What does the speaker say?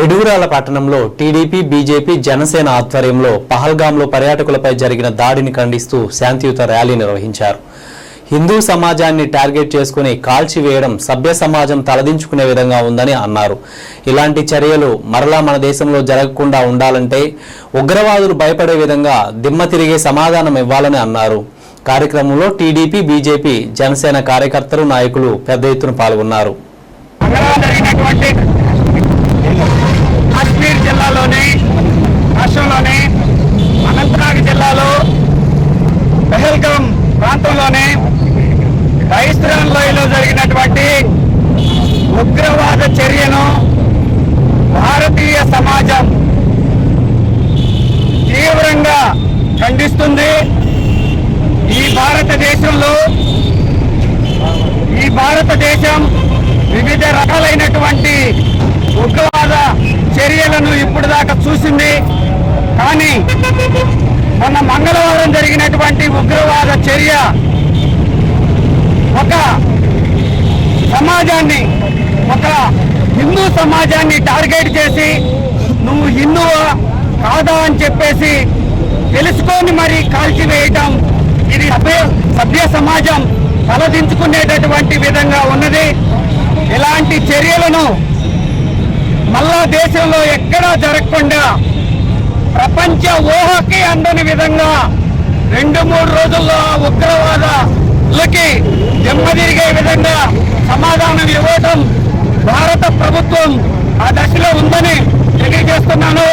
పిడుగురాల పట్టణంలో TDP BJP Janasena ఆధ్వర్యంలో పహల్గాంలో పర్యాటకులపై జరిగిన దాడిని ఖండిస్తూ శాంతియుత ర్యాలీ నిర్వహించారు. హిందూ సమాజాన్ని టార్గెట్ చేసుకుని కాల్చివేయడం సభ్య సమాజం తలదించుకునే విధంగా ఉందని అన్నారు. ఇలాంటి చర్యలు మరలా మన దేశంలో జరగకుండా ఉండాలంటే ఉగ్రవాదులు భయపడే విధంగా దిమ్మ తిరిగే సమాధానం ఇవ్వాలని అన్నారు. కార్యక్రమంలో టీడీపీ బీజేపీ జనసేన కార్యకర్తలు నాయకులు పెద్ద ఎత్తున పాల్గొన్నారు. రైస్రాన్ జరిగినటువంటి ఉగ్రవాద చర్యను భారతీయ సమాజం తీవ్రంగా ఖండిస్తుంది. ఈ భారతదేశంలో ఈ భారతదేశం వివిధ రకాలైనటువంటి ఉగ్రవాద చర్యలను ఇప్పుడు దాకా చూసింది. కానీ మొన్న మంగళవారం జరిగినటువంటి ఉగ్రవాద చర్య ఒక సమాజాన్ని ఒక హిందూ సమాజాన్ని టార్గెట్ చేసి నువ్వు హిందువా కాదా అని చెప్పేసి తెలుసుకొని మరి కాల్చివేయటం. ఇది సభ్య సభ్య సమాజం తలదించుకునేటటువంటి విధంగా ఉన్నది. ఇలాంటి చర్యలను మళ్ళా దేశంలో ఎక్కడా జరగకుండా ప్రపంచ ఊహకి అందని విధంగా రెండు మూడు రోజుల్లో ఉగ్రవాద ఉగ్రవాదాలకి దెమ్మదిరిగే విధంగా సమాధానం ఇవ్వటం భారత ప్రభుత్వం ఆ దశలో ఉందని తెలియజేస్తున్నాను.